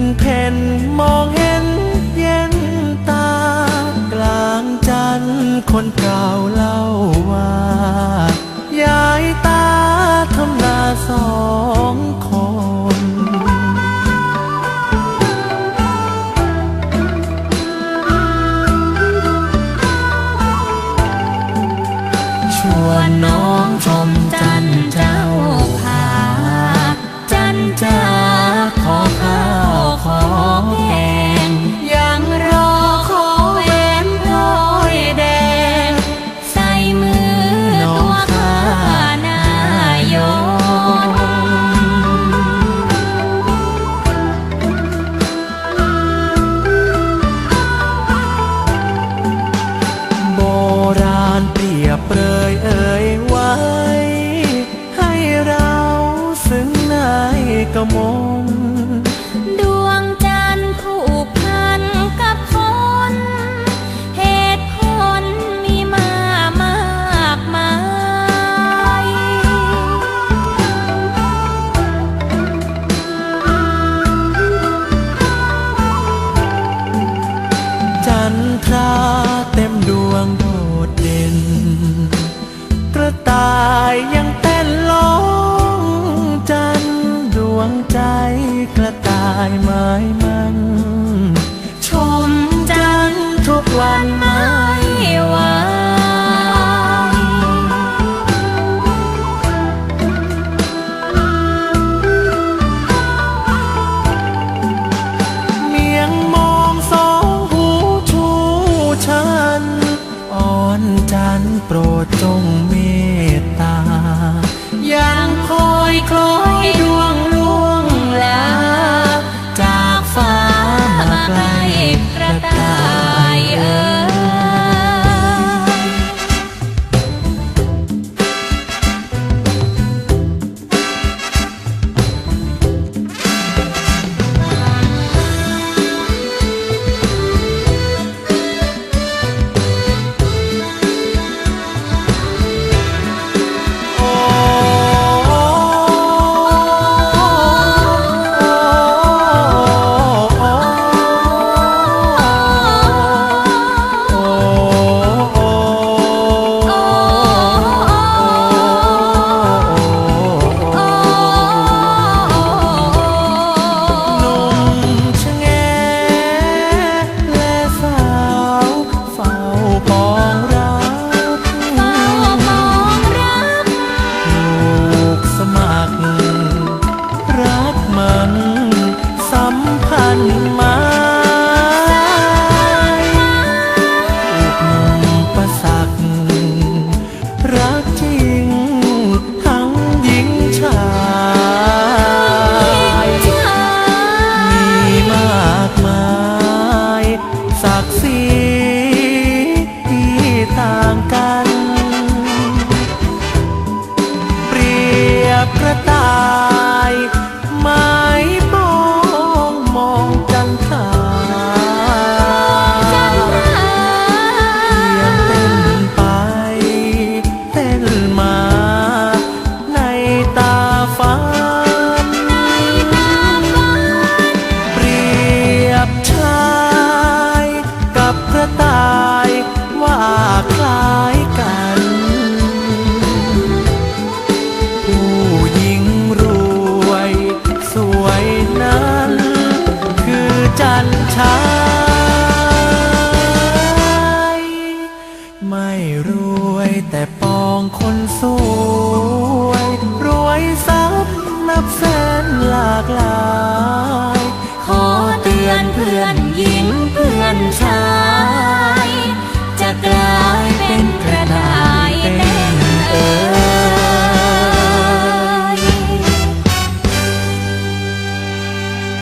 นเพ่นมองเห็นเย็นตากลางจันคนเก่าเล่าว่ายายตาทำนาสองคนชวนน้องชม กมลดวงจันทร์ผูกพันกับคน เหตุผลมีมามากมาย จันทราเต็มดวงโดดเด่นานชายไม่รวยแต่ปองคนสวย รวยทรัพย์นับแสนหลากหลาย